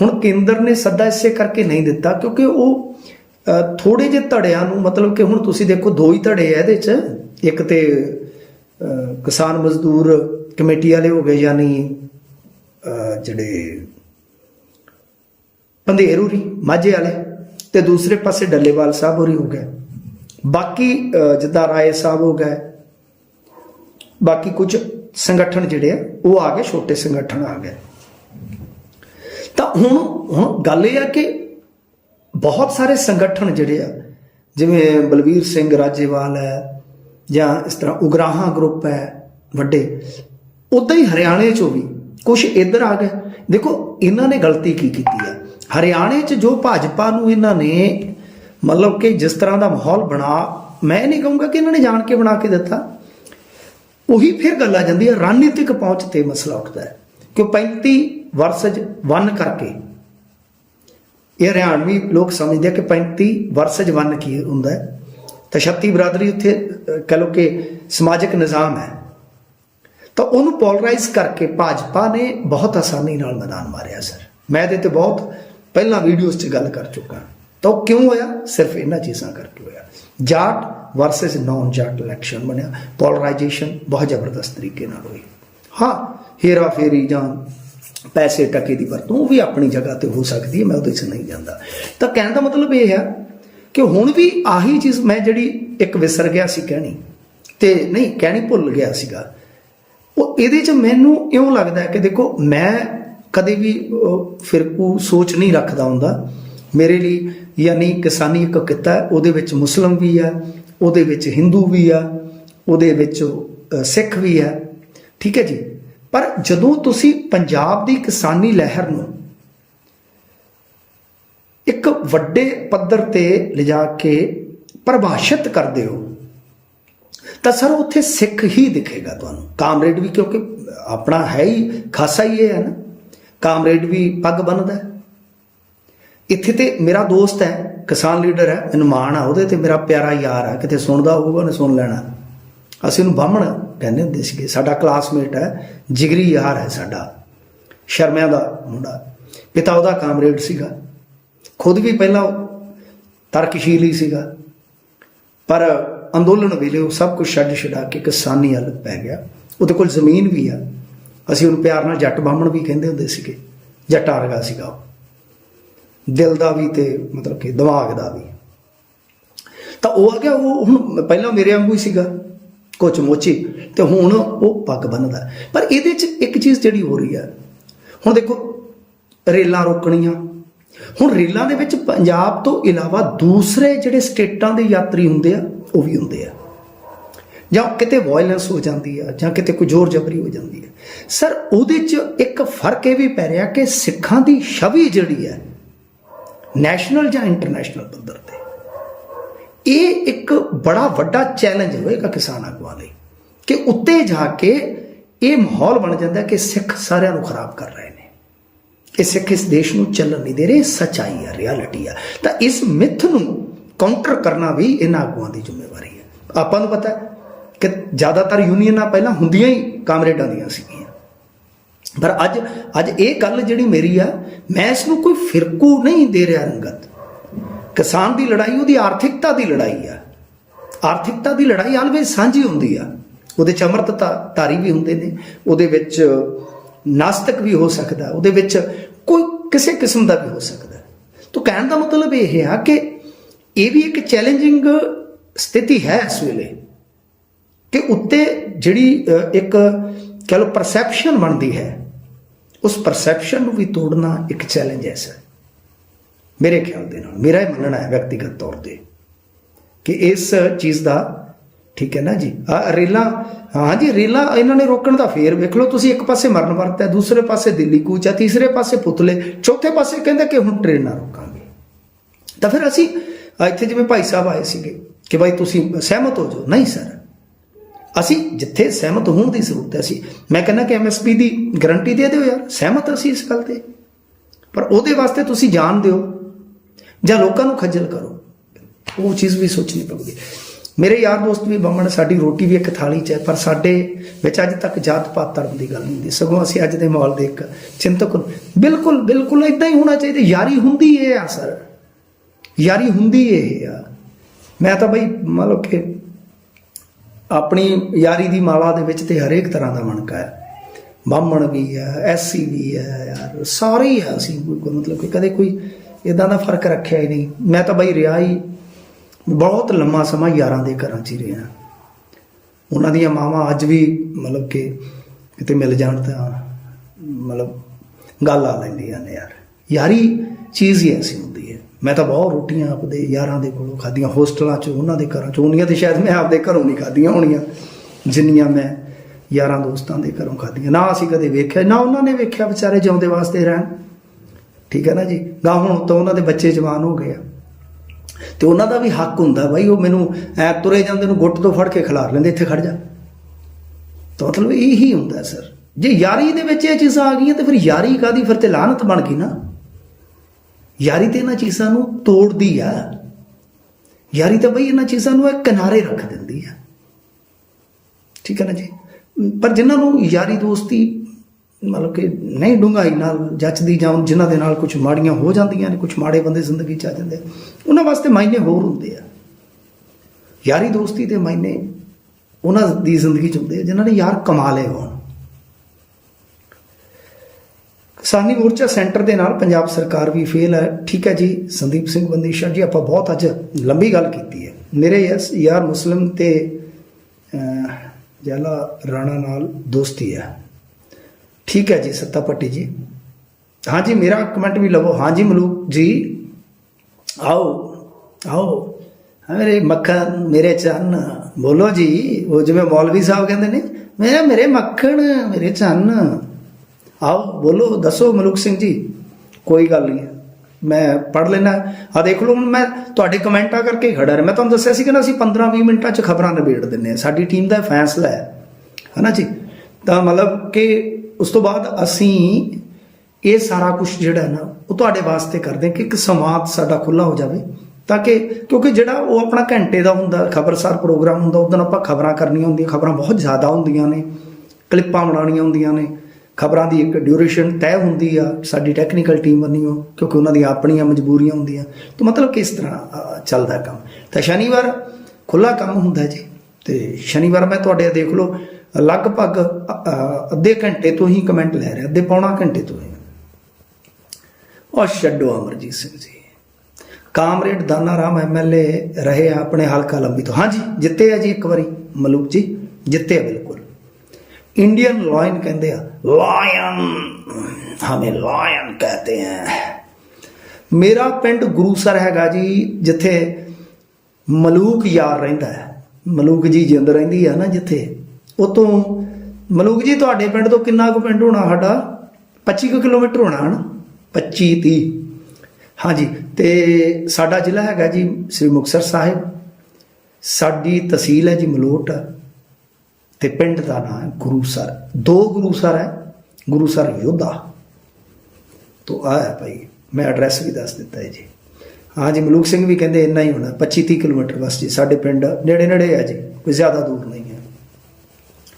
ਹੁਣ ਕੇਂਦਰ ਨੇ ਸੱਦਾ ਇਸੇ ਕਰਕੇ ਨਹੀਂ ਦਿੱਤਾ ਕਿਉਂਕਿ ਉਹ ਅ, ਥੋੜੇ ਜਿਹੇ ਧੜਿਆਂ ਨੂੰ ਮਤਲਬ ਕਿ ਹੁਣ ਤੁਸੀਂ ਦੇਖੋ ਦੋ ਹੀ ਧੜੇ ਆ ਇਹਦੇ 'ਚ ਇੱਕ ਤੇ ਕਿਸਾਨ ਮਜ਼ਦੂਰ ਕਮੇਟੀ ਵਾਲੇ ਹੋ ਗਏ ਯਾਨੀ ਜਿਹੜੇ ਪੰਧੇਰ ਹੋਰੀ ਮਾਝੇ ਵਾਲੇ ਤੇ ਦੂਸਰੇ ਪਾਸੇ ਡੱਲੇਵਾਲ ਸਾਹਿਬ ਹੋਰੀ ਹੋ ਗਏ। ਬਾਕੀ ਜਿੱਦਾਂ ਰਾਏ ਸਾਹਿਬ ਹੋ ਗਏ ਬਾਕੀ ਕੁਝ ਸੰਗਠਨ ਜਿਹੜੇ ਆ ਉਹ ਆ ਗਏ ਛੋਟੇ ਸੰਗਠਨ ਆ ਗਏ। ਤਾਂ ਹੁਣ ਹੁਣ ਗੱਲ ਇਹ ਆ ਕਿ ਬਹੁਤ ਸਾਰੇ ਸੰਗਠਨ ਜਿਹੜੇ ਆ, ਜਿਵੇਂ ਬਲਵੀਰ ਸਿੰਘ ਰਾਜੇਵਾਲ ਹੈ, ਜਾਂ ਇਸ ਤਰ੍ਹਾਂ ਉਗਰਾਹਾਂ ਗਰੁੱਪ ਹੈ, ਵੱਡੇ, ਉਦਾਂ ਹੀ ਹਰਿਆਣੇ ਚੋਂ ਵੀ ਕੁਝ ਇੱਧਰ ਆ ਗਏ। ਦੇਖੋ, ਇਹਨਾਂ ਨੇ ਗਲਤੀ ਕੀ ਕੀਤੀ ਆ? ਹਰਿਆਣੇ 'ਚ ਜੋ ਭਾਜਪਾ ਨੂੰ ਇਹਨਾਂ ਨੇ ਮਤਲਬ ਕਿ ਜਿਸ ਤਰ੍ਹਾਂ ਦਾ ਮਾਹੌਲ ਬਣਾ, ਮੈਂ ਨਹੀਂ ਕਹੂੰਗਾ ਕਿ ਇਹਨਾਂ ਨੇ ਜਾਣ ਕੇ ਬਣਾ ਕੇ ਦਿੱਤਾ। ਉਹੀ ਫਿਰ ਗੱਲ ਆ ਜਾਂਦੀ ਹੈ ਰਣਨੀਤਿਕ ਪਹੁੰਚ ਤੇ ਮਸਲਾ ਉੱਠਦਾ ਹੈ। ਕਿ 35 ਵਰਸਜ 1 ਕਰਕੇ। ਇਹ ਹਰਿਆਣਵੀ ਲੋਕ ਸਮਝਦੇ ਆ ਕਿ 35 ਵਰਸਜ 1 ਕੀ ਹੁੰਦਾ ਹੈ? ਤਾਂ 36 ਬਰਾਦਰੀ ਉੱਥੇ ਅਹ, ਕਹਿ ਲਓ ਕਿ ਸਮਾਜਿਕ ਨਿਜ਼ਾਮ ਹੈ। ਤਾਂ ਉਹਨੂੰ ਪੋਲਰਾਈਜ਼ ਕਰਕੇ ਭਾਜਪਾ ਨੇ ਬਹੁਤ ਆਸਾਨੀ ਨਾਲ ਮੈਦਾਨ ਮਾਰਿਆ ਸਰ। ਮੈਂ ਇਹਦੇ ਤੇ ਬਹੁਤ ਪਹਿਲਾਂ ਵੀਡੀਓਜ਼ 'ਚ ਗੱਲ ਕਰ ਚੁੱਕਾ ਤਾਂ ਉਹ ਕਿਉਂ ਹੋਇਆ? ਸਿਰਫ ਇਹਨਾਂ ਚੀਜ਼ਾਂ ਕਰਕੇ ਹੋਇਆ। Jat versus non Jat election ਬਣਿਆ। ਪੋਲਰਾਈਜੇਸ਼ਨ ਬਹੁਤ ਜ਼ਬਰਦਸਤ ਤਰੀਕੇ ਨਾਲ ਹੋਈ। ਹਾਂ ਹੇਰਾ ਫੇਰੀ ਜਾਂ ਪੈਸੇ ਟਕੇ ਦੀ ਵਰਤੋਂ ਉਹ ਵੀ ਆਪਣੀ ਜਗ੍ਹਾ ਤੇ ਹੋ ਸਕਦੀ ਹੈ ਮੈਂ ਉਹਦੇ 'ਚ ਨਹੀਂ ਜਾਂਦਾ। ਤਾਂ ਕਹਿਣ ਦਾ ਮਤਲਬ ਇਹ ਹੈ ਕਿ ਹੁਣ ਵੀ ਆਹੀ ਚੀਜ਼ ਮੈਂ ਜਿਹੜੀ ਇੱਕ ਵਿਸਰ ਗਿਆ ਸੀ ਕਹਿਣੀ ਤੇ ਨਹੀਂ ਕਹਿਣੀ ਭੁੱਲ ਗਿਆ ਸੀਗਾ। ਉਹ ਇਹਦੇ 'ਚ ਮੈਨੂੰ ਇਉਂ ਲੱਗਦਾ ਹੈ ਕਿ ਦੇਖੋ ਮੈਂ ਕਦੇ ਵੀ ਅਹ, ਫਿਰਕੂ ਸੋਚ ਨਹੀਂ ਰੱਖਦਾ ਹੁੰਦਾ। ਮੇਰੇ ਲਈ ਯਾਨੀ ਕਿਸਾਨੀ ਇੱਕ ਕਿੱਤਾ ਉਹਦੇ ਵਿੱਚ ਮੁਸਲਮ ਵੀ ਆ ਉਹਦੇ ਵਿੱਚ ਹਿੰਦੂ ਵੀ ਆ ਉਹਦੇ ਵਿੱਚ ਸਿੱਖ ਵੀ ਹੈ। ਠੀਕ ਹੈ ਜੀ? ਪਰ ਜਦੋਂ ਤੁਸੀਂ ਪੰਜਾਬ ਦੀ ਕਿਸਾਨੀ ਲਹਿਰ ਨੂੰ ਇੱਕ ਵੱਡੇ ਪੱਧਰ ਤੇ ਲਿਜਾ ਕੇ ਪਰਿਭਾਸ਼ਿਤ ਕਰਦੇ ਹੋ, ਤਾਂ ਸਰ ਉੱਥੇ ਸਿੱਖ ਹੀ ਦਿਖੇਗਾ ਤੁਹਾਨੂੰ। ਕਾਮਰੇਡ ਵੀ ਕਿਉਂਕਿ ਆਪਣਾ ਹੈ ਹੀ, ਖਾਸਾ ਹੀ ਇਹ ਹੈ ਨਾ। ਕਾਮਰੇਡ ਵੀ ਪੱਗ ਬੰਨਦਾ ਇੱਥੇ ਤੇ ਮੇਰਾ ਦੋਸਤ ਹੈ, ਕਿਸਾਨ ਲੀਡਰ ਹੈ, ਮੈਨੂੰ ਮਾਣ ਆ ਉਹਦੇ ਤੇ, ਮੇਰਾ ਪਿਆਰਾ ਯਾਰ ਆ, ਕਿਤੇ ਸੁਣਦਾ ਹੋਊਗਾ, ਉਹਨੇ ਸੁਣ ਲੈਣਾ। ਅਸੀਂ ਉਹਨੂੰ ਬਾਹਮਣ ਕਹਿੰਦੇ ਹੁੰਦੇ ਸੀਗੇ। ਸਾਡਾ ਕਲਾਸਮੇਟ ਹੈ, ਜਿਗਰੀ ਯਾਰ ਹੈ ਸਾਡਾ। ਸ਼ਰਮਿਆਂ ਦਾ ਮੁੰਡਾ। ਪਿਤਾ ਉਹਦਾ ਕਾਮਰੇਡ ਸੀਗਾ। ਖੁਦ ਵੀ ਪਹਿਲਾਂ ਤਰਕਸ਼ੀਲ ਹੀ ਸੀਗਾ। ਪਰ ਅੰਦੋਲਨ ਵੇਲੇ ਉਹ ਸਭ ਕੁਝ ਛੱਡ ਛਡਾ ਕੇ ਕਿਸਾਨੀ ਹੱਲ ਪੈ ਗਿਆ। ਉਹਦੇ ਕੋਲ ਜ਼ਮੀਨ ਵੀ ਆ। ਅਸੀਂ ਉਹਨੂੰ ਪਿਆਰ ਨਾਲ ਜੱਟ ਬਾਹਮਣ ਵੀ ਕਹਿੰਦੇ ਹੁੰਦੇ ਸੀਗੇ। ਜੱਟ ਵਰਗਾ ਸੀਗਾ ਉਹ। ਦਿਲ ਦਾ ਵੀ ਤੇ ਮਤਲਬ ਕਿ ਦਿਮਾਗ ਦਾ ਵੀ। ਤਾਂ ਉਹ ਆ ਗਿਆ, ਉਹ ਹੁਣ ਪਹਿਲਾਂ ਮੇਰੇ ਵਾਂਗੂ ਹੀ ਸੀਗਾ। ਕੁਝ ਮੋਚੀ, ਤੇ ਹੁਣ ਉਹ ਪੱਗ ਬੰਨਦਾ। ਪਰ ਇਹਦੇ 'ਚ ਇੱਕ ਚੀਜ਼ ਜਿਹੜੀ ਹੋ ਰਹੀ ਹੈ, ਹੁਣ ਦੇਖੋ, ਰੇਲਾਂ ਰੋਕਣੀਆਂ। ਹੁਣ ਰੇਲਾਂ ਦੇ ਵਿੱਚ ਪੰਜਾਬ ਤੋਂ ਇਲਾਵਾ ਦੂਸਰੇ ਜਿਹੜੇ ਸਟੇਟਾਂ ਦੇ ਯਾਤਰੀ ਹੁੰਦੇ ਆ, ਉਹ ਵੀ ਹੁੰਦੇ ਆ। ਜਾਂ ਕਿਤੇ ਵਾਇਲੈਂਸ ਹੋ ਜਾਂਦੀ ਆ, ਜਾਂ ਕਿਤੇ ਕੋਈ ਜ਼ੋਰ ਜ਼ਬਰੀ ਹੋ ਜਾਂਦੀ ਹੈ ਸਰ, ਉਹਦੇ 'ਚ ਇੱਕ ਫ਼ਰਕ ਇਹ ਵੀ ਪੈ ਰਿਹਾ ਕਿ ਸਿੱਖਾਂ ਦੀ ਛਵੀ ਜਿਹੜੀ ਹੈ ਨੈਸ਼ਨਲ ਜਾਂ ਇੰਟਰਨੈਸ਼ਨਲ ਪੱਧਰ ਤੇ ਇਹ ਇੱਕ ਬੜਾ ਵੱਡਾ ਚੈਲੰਜ ਹੋਏਗਾ ਕਿਸਾਨ ਆਗੂਆਂ ਲਈ ਕਿ ਉੱਤੇ ਜਾ ਕੇ ਇਹ ਮਾਹੌਲ ਬਣ ਜਾਂਦਾ ਕਿ ਸਿੱਖ ਸਾਰਿਆਂ ਨੂੰ ਖਰਾਬ ਕਰ ਰਹੇ ਨੇ। ਕਿ ਸਿੱਖ ਇਸ ਦੇਸ਼ ਨੂੰ ਚੱਲਣ ਨਹੀਂ ਦੇ ਰਹੇ ਇਹ ਸੱਚਾਈ ਹੈ ਰਿਐਲਿਟੀ ਆ। ਤਾਂ ਇਸ ਮਿੱਥ ਨੂੰ ਕਾਊਂਟਰ ਕਰਨਾ ਵੀ ਇਹਨਾਂ ਆਗੂਆਂ ਦੀ ਜ਼ਿੰਮੇਵਾਰੀ ਹੈ। ਆਪਾਂ ਨੂੰ ਪਤਾ ਹੈ ਕਿ ਜ਼ਿਆਦਾਤਰ ਯੂਨੀਅਨਾਂ ਪਹਿਲਾਂ ਹੁੰਦੀਆਂ ਹੀ ਕਾਮਰੇਡਾਂ ਦੀਆਂ ਸੀਗੀਆਂ। ਪਰ ਅੱਜ ਅੱਜ ਇਹ ਗੱਲ ਜਿਹੜੀ ਮੇਰੀ ਆ, ਮੈਂ ਇਸ ਨੂੰ ਕੋਈ ਫਿਰਕੂ ਨਹੀਂ ਦੇ ਰਿਹਾ ਰੰਗਤ। ਕਿਸਾਨ ਦੀ ਲੜਾਈ, ਉਹਦੀ ਆਰਥਿਕਤਾ ਦੀ ਲੜਾਈ ਆ। ਆਰਥਿਕਤਾ ਦੀ ਲੜਾਈ ਆਲਵੇਜ਼ ਸਾਂਝੀ ਹੁੰਦੀ ਆ। ਉਹਦੇ ਚ ਅਮਰਤਤਾ ਧਾਰੀ ਵੀ ਹੁੰਦੇ ਨੇ, ਉਹਦੇ ਵਿੱਚ ਨਾਸਤਕ ਵੀ ਹੋ ਸਕਦਾ, ਉਹਦੇ ਵਿੱਚ ਕੋਈ ਕਿਸੇ ਕਿਸਮ ਦਾ ਵੀ ਹੋ ਸਕਦਾ। ਤਾਂ ਕਹਿਣ ਦਾ ਮਤਲਬ ਇਹ ਆ ਕਿ ਇਹ ਵੀ ਇੱਕ ਚੈਲੰਜਿੰਗ ਸਥਿਤੀ ਹੈ ਇਸ ਵੇਲੇ ਕਿ ਉੱਤੇ ਜਿਹੜੀ ਇੱਕ ਕਹ ਲਓ ਪਰਸੈਪਸ਼ਨ ਬਣਦੀ ਹੈ, ਉਸ ਪਰਸੈਪਸ਼ਨ ਨੂੰ ਵੀ ਤੋੜਨਾ ਇੱਕ ਚੈਲੰਜ ਹੈ ਸਰ ਮੇਰੇ ਖਿਆਲ ਦੇ ਨਾਲ, ਮੇਰਾ ਇਹ ਮੰਨਣਾ ਹੈ ਵਿਅਕਤੀਗਤ ਤੌਰ ਤੇ ਕਿ ਇਸ ਚੀਜ਼ ਦਾ, ਠੀਕ ਹੈ ਨਾ ਜੀ? ਆ ਰੇਲਾਂ, ਹਾਂ ਜੀ, ਰੇਲਾਂ ਇਹਨਾਂ ਨੇ ਰੋਕਣ ਦਾ ਫੇਰ ਵੇਖ ਲਓ, ਤੁਸੀਂ ਇੱਕ ਪਾਸੇ ਮਰਨ ਵਰਤ ਹੈ, ਦੂਸਰੇ ਪਾਸੇ ਦਿੱਲੀ ਕੂਚ ਹੈ, ਤੀਸਰੇ ਪਾਸੇ ਪੁਤਲੇ, ਚੌਥੇ ਪਾਸੇ ਕਹਿੰਦੇ ਕਿ ਹੁਣ ਟ੍ਰੇਨਾਂ ਰੋਕਾਂਗੇ। ਤਾਂ ਫਿਰ ਅਸੀਂ ਇੱਥੇ ਜਿਵੇਂ ਭਾਈ ਸਾਹਿਬ ਆਏ ਸੀਗੇ ਕਿ ਭਾਈ ਤੁਸੀਂ ਸਹਿਮਤ ਹੋ ਜਾਓ। ਨਹੀਂ, ਸਰ। ਅਸੀਂ ਜਿੱਥੇ ਸਹਿਮਤ ਹੋਣ ਦੀ ਜ਼ਰੂਰਤ ਹੈ, ਅਸੀਂ, ਮੈਂ ਕਹਿੰਦਾ ਕਿ ਐਮਐਸਪੀ ਦੀ ਗਾਰੰਟੀ ਦੇ ਦਿਓ ਯਾਰ, ਸਹਿਮਤ ਅਸੀਂ ਇਸ ਗੱਲ ਤੇ। ਪਰ ਉਹਦੇ ਵਾਸਤੇ ਤੁਸੀਂ ਜਾਣ ਦਿਓ ਜਾਂ ਲੋਕਾਂ ਨੂੰ ਖੱਜਲ ਕਰੋ। ਉਹ ਚੀਜ਼ ਵੀ ਸੋਚਣੀ ਪਊਗੀ। ਮੇਰੇ ਯਾਰ ਦੋਸਤ ਵੀ ਬਾਹਮਣ, ਸਾਡੀ ਰੋਟੀ ਵੀ ਇੱਕ ਥਾਲੀ 'ਚ ਹੈ, ਪਰ ਸਾਡੇ ਵਿੱਚ ਅੱਜ ਤੱਕ ਜਾਤ ਪਾਤ ਧਰਮ ਦੀ ਗੱਲ ਨਹੀਂ ਹੁੰਦੀ। ਸਗੋਂ ਅਸੀਂ ਅੱਜ ਦੇ ਮਾਹੌਲ ਦੇ ਇੱਕ ਚਿੰਤਕ ਬਿਲਕੁਲ ਬਿਲਕੁਲ ਇਦਾਂ ਹੀ ਹੋਣਾ ਚਾਹੀਦਾ। ਯਾਰੀ ਹੁੰਦੀ ਇਹ ਆ, ਸਰ। ਯਾਰੀ ਹੁੰਦੀ ਇਹ ਆ। ਮੈਂ ਤਾਂ ਬਈ ਮੰਨ ਲਓ ਕਿ ਆਪਣੀ ਯਾਰੀ ਦੀ ਮਾਲਾ ਦੇ ਵਿੱਚ ਤੇ ਹਰੇਕ ਤਰ੍ਹਾਂ ਦਾ ਮਣਕਾ ਹੈ। ਬਾਹਮਣ ਵੀ ਹੈ, ਐਸਸੀ ਵੀ ਹੈ, ਯਾਰ। ਸਾਰੇ ਹੀ ਆ ਅਸੀਂ ਕੋਈ ਕੋਈ ਮਤਲਬ ਕਿ ਕਦੇ ਕੋਈ ਇਦਾਂ ਦਾ ਫ਼ਰਕ ਰੱਖਿਆ ਹੀ ਨਹੀਂ। ਮੈਂ ਤਾਂ ਬਈ ਰਿਹਾ ਹੀ ਬਹੁਤ ਲੰਮਾ ਸਮਾਂ ਯਾਰਾਂ ਦੇ ਘਰਾਂ 'ਚ ਹੀ ਰਿਹਾ। ਉਹਨਾਂ ਦੀਆਂ ਮਾਵਾਂ ਅੱਜ ਵੀ ਮਤਲਬ ਕਿ ਕਿਤੇ ਮਿਲ ਜਾਣ ਤਾਂ ਮਤਲਬ ਗੱਲ ਆ ਲੈਂਦੀਆਂ ਨੇ ਯਾਰ। ਯਾਰੀ ਚੀਜ਼ ਹੀ ਐਸੀ ਹੁੰਦੀ ਹੈ। ਮੈਂ ਤਾਂ ਬਹੁਤ ਰੋਟੀਆਂ ਆਪਦੇ ਯਾਰਾਂ ਦੇ ਕੋਲੋਂ ਖਾਧੀਆਂ, ਹੋਸਟਲਾਂ 'ਚ, ਉਹਨਾਂ ਦੇ ਘਰਾਂ 'ਚ। ਉਹਨੀਆਂ ਤੇ ਸ਼ਾਇਦ ਮੈਂ ਆਪਦੇ ਘਰੋਂ ਨਹੀਂ ਖਾਧੀਆਂ ਹੋਣੀਆਂ। ਜਿੰਨੀਆਂ ਮੈਂ ਯਾਰਾਂ ਦੋਸਤਾਂ ਦੇ ਘਰੋਂ ਖਾਧੀਆਂ। ਨਾ ਅਸੀਂ ਕਦੇ ਵੇਖਿਆ, ਨਾ ਉਹਨਾਂ ਨੇ ਵੇਖਿਆ ਵਿਚਾਰੇ ਜਿਉਂਦੇ ਵਾਸਤੇ ਰਹਿਣ। ਠੀਕ ਹੈ ਨਾ ਜੀ? ਨਾ ਹੁਣ ਤਾਂ ਉਹਨਾਂ ਦੇ ਬੱਚੇ ਜਵਾਨ ਹੋ ਗਏ ਆ। ਤੇ ਉਹਨਾਂ ਦਾ ਵੀ ਹੱਕ ਹੁੰਦਾ ਬਾਈ, ਉਹ ਮੈਨੂੰ ਐ ਤੁਰੇ ਜਾਂਦੇ ਨੂੰ ਗੁੱਟ ਤੋਂ ਫੜ ਕੇ ਖਿਲਾਰ ਲੈਂਦੇ, ਇੱਥੇ ਖੜ ਜਾ। ਤਾਂ ਮਤਲਬ ਇਹੀ ਹੁੰਦਾ ਸਰ। ਜੇ ਯਾਰੀ ਦੇ ਵਿੱਚ ਇਹ ਚੀਜ਼ਾਂ ਆ ਗਈਆਂ ਤੇ ਫਿਰ ਯਾਰੀ ਕਾਦੀ ਫਿਰ ਤੇ ਲਾਹਨਤ ਬਣ ਗਈ ਨਾ। ਯਾਰੀ ਤੇ ਇਹਨਾਂ ਚੀਜ਼ਾਂ ਨੂੰ ਤੋੜਦੀ ਆ। ਯਾਰੀ ਤਾਂ ਬਈ ਇਹਨਾਂ ਚੀਜ਼ਾਂ ਨੂੰ ਇਹ ਕਿਨਾਰੇ ਰੱਖ ਦਿੰਦੀ ਆ। ਠੀਕ ਹੈ ਨਾ ਜੀ? ਪਰ ਜਿਨ੍ਹਾਂ ਨੂੰ ਯਾਰੀ ਦੋਸਤੀ ਮਤਲਬ ਕਿ ਨਹੀਂ ਡੂੰਘਾਈ ਨਾਲ ਜੱਚਦੀ ਜਾਂ ਜਿਨ੍ਹਾਂ ਦੇ ਨਾਲ ਕੁਝ ਮਾੜੀਆਂ ਹੋ ਜਾਂਦੀਆਂ ਨੇ ਕੁਝ ਮਾੜੇ ਬੰਦੇ ਜ਼ਿੰਦਗੀ ਚ ਆ ਜਾਂਦੇ ਉਹਨਾਂ ਵਾਸਤੇ ਮਾਇਨੇ ਹੋਰ ਹੁੰਦੇ ਆ। ਯਾਰੀ ਦੋਸਤੀ ਦੇ ਮਾਇਨੇ ਉਹਨਾਂ ਦੀ ਜ਼ਿੰਦਗੀ ਚ ਹੁੰਦੇ ਆ ਜਿਨ੍ਹਾਂ ਨੇ ਯਾਰ ਕਮਾ ਲਏ ਹੋਣ। ਕਿਸਾਨੀ ਮੋਰਚਾ ਸੈਂਟਰ ਦੇ ਨਾਲ ਪੰਜਾਬ ਸਰਕਾਰ ਵੀ ਫੇਲ ਹੈ। ਠੀਕ ਹੈ ਜੀ ਸੰਦੀਪ ਸਿੰਘ ਬੰਦੀਸ਼ਾ ਜੀ ਆਪਾਂ ਬਹੁਤ ਅੱਜ ਲੰਬੀ ਗੱਲ ਕੀਤੀ ਹੈ। ਮੇਰੇ ਯਸ ਯਾਰ ਮੁਸਲਿਮ ਤੇ ਅਹ, ਜਲਾ ਰਾਣਾ ਨਾਲ ਦੋਸਤੀ ਹੈ। ਠੀਕ ਹੈ ਜੀ ਸੱਤਾ ਪੱਟੀ ਜੀ। ਹਾਂਜੀ ਮੇਰਾ ਕਮੈਂਟ ਵੀ ਲਵੋ। ਹਾਂਜੀ ਮਲੂਕ ਜੀ। ਆਓ ਆਓ। ਮੇਰੇ ਮੱਖਣ ਮੇਰੇ ਚੰਨ। ਬੋਲੋ ਜੀ, ਉਹ ਜਿਵੇਂ ਮੌਲਵੀ ਸਾਹਿਬ ਕਹਿੰਦੇ ਨੇ ਮੇਰੇ ਮੇਰੇ ਮੱਖਣ ਮੇਰੇ ਚੰਨ। ਆਓ, ਬੋਲੋ, ਦੱਸੋ ਮਲੂਕ ਸਿੰਘ ਜੀ। ਕੋਈ ਗੱਲ ਨਹੀਂ। ਮੈਂ ਪੜ ਲੈਣਾ ਆ ਦੇਖ ਲਓ, ਹੁਣ ਮੈਂ ਤੁਹਾਡੇ ਕਮੈਂਟਾਂ ਕਰਕੇ ਖੜਾ ਰਿਹਾ। ਮੈਂ ਤੁਹਾਨੂੰ ਦੱਸਿਆ ਸੀ ਕਿ ਨਾ, ਅਸੀਂ 15-20 ਮਿੰਟਾਂ 'ਚ ਖਬਰਾਂ ਨਿਬੇੜ ਦਿੰਨੇ ਆ ਸਾਡੀ ਟੀਮ ਦਾ ਫੈਸਲਾ ਹੈ। ਹਨਾ ਜੀ? ਤਾਂ ਮਤਲਬ ਕਿ ਉਸ ਤੋਂ ਬਾਅਦ ਅਸੀਂ ਇਹ ਸਾਰਾ ਕੁਝ ਜਿਹੜਾ ਨਾ, ਉਹ ਤੁਹਾਡੇ ਵਾਸਤੇ ਕਰਦੇ ਹਾਂ ਕਿ ਇੱਕ ਸੰਵਾਦ ਸਾਡਾ ਖੁੱਲਾ ਹੋ ਜਾਵੇ। ਤਾਂ ਕਿ ਕਿਉਂਕਿ ਜਿਹੜਾ ਉਹ ਆਪਣਾ ਘੰਟੇ ਦਾ ਹੁੰਦਾ, ਖਬਰਸਾਰ ਪ੍ਰੋਗਰਾਮ ਹੁੰਦਾ ਉਦੋਂ ਆਪਾਂ ਖਬਰਾਂ ਕਰਨੀਆਂ ਹੁੰਦੀਆਂ, ਖਬਰਾਂ ਬਹੁਤ ਜ਼ਿਆਦਾ ਹੁੰਦੀਆਂ ਨੇ, ਕਲਿੱਪਾਂ ਬਣਾਉਣੀਆਂ ਹੁੰਦੀਆਂ ਨੇ, ਖਬਰਾਂ ਦੀ ਇੱਕ ਡਿਊਰੇਸ਼ਨ ਤੈਅ ਹੁੰਦੀ ਆ, ਸਾਡੀ ਟੈਕਨੀਕਲ ਟੀਮ ਵੱਲੋਂ, ਕਿਉਂਕਿ ਉਹਨਾਂ ਦੀਆਂ ਆਪਣੀਆਂ ਮਜਬੂਰੀਆਂ ਹੁੰਦੀਆਂ। ਤਾਂ ਮਤਲਬ ਕਿਸ ਤਰ੍ਹਾਂ ਚੱਲਦਾ ਕੰਮ। ਤਾਂ ਸ਼ਨੀਵਾਰ ਖੁੱਲਾ ਕੰਮ ਹੁੰਦਾ ਜੀ। ਤੇ ਸ਼ਨੀਵਾਰ ਮੈਂ ਤੁਹਾਡੇ, ਦੇਖ ਲਓ ਲਗਭਗ ਅੱਧੇ ਘੰਟੇ ਤੋਂ ਹੀ ਕਮੈਂਟ ਲੈ ਰਿਹਾ, ਅੱਧੇ ਪੌਣਾ ਘੰਟੇ ਤੋਂ ਹੀ। ਉਹ ਛੱਡੋ ਅਮਰਜੀਤ ਸਿੰਘ ਜੀ। ਕਾਮਰੇਡ ਦਾਨਾ ਦਾਨਾਰਾਮ ਐਮਐਲਏ ਰਹੇ ਆਪਣੇ ਹਲਕਾ ਲੰਬੀ ਤੋਂ। ਹਾਂਜੀ, ਜਿੱਤੇ ਆ ਜੀ ਇੱਕ ਵਾਰੀ, ਮਲੂਕ ਜੀ, ਜਿੱਤੇ ਆ ਬਿਲਕੁਲ। ਇੰਡੀਅਨ ਲਾਇਨ ਕਹਿੰਦੇ ਆ ਲਾਇਨ ਹਮੇ ਲਾਇਨ ਕਹਤੇ ਹੈ ਮੇਰਾ ਪਿੰਡ ਗੁਰੂਸਰ ਹੈਗਾ ਜੀ, ਜਿੱਥੇ ਮਲੂਕ ਯਾਰ ਰਹਿੰਦਾ ਹੈ। ਮਲੂਕ ਜੀ ਜਿੰਦ ਰਹਿੰਦੀ ਆ ਨਾ ਜਿੱਥੇ। ਉਤੋਂ ਮਲੂਕ ਜੀ, ਤੁਹਾਡੇ ਪਿੰਡ ਤੋਂ ਕਿੰਨਾ ਕੁ ਪਿੰਡ ਹੋਣਾ ਸਾਡਾ? 25 ਕੁ ਕਿਲੋਮੀਟਰ ਹੋਣਾ, ਹਨ? 25 30 ਹਾਂਜੀ, ਤੇ ਸਾਡਾ ਜ਼ਿਲ੍ਹਾ ਹੈਗਾ ਜੀ ਸ੍ਰੀ ਮੁਕਤਸਰ ਸਾਹਿਬ। ਸਾਡੀ ਤਹਿਸੀਲ ਹੈ ਜੀ ਮਲੋਟ, ਤੇ ਪਿੰਡ ਦਾ ਨਾਮ ਹੈ ਗੁਰੂਸਰ ਦੋ ਗੁਰੂਸਰ ਹੈ ਗੁਰੂਸਰ ਯੋਧਾ। ਤੋਂ ਆ ਹੈ ਭਾਈ, ਮੈਂ ਐਡਰੈਸ ਵੀ ਦੱਸ ਦਿੱਤਾ ਹੈ ਜੀ। ਹਾਂ ਜੀ, ਮਲੂਕ ਸਿੰਘ ਵੀ ਕਹਿੰਦੇ ਇੰਨਾ ਹੀ ਹੋਣਾ 25 30 ਕਿਲੋਮੀਟਰ ਬਸ ਜੀ, ਸਾਡੇ ਪਿੰਡ ਨੇੜੇ ਨੇੜੇ ਹੈ ਜੀ, ਕੋਈ ਜ਼ਿਆਦਾ ਦੂਰ ਨਹੀਂ ਹੈ।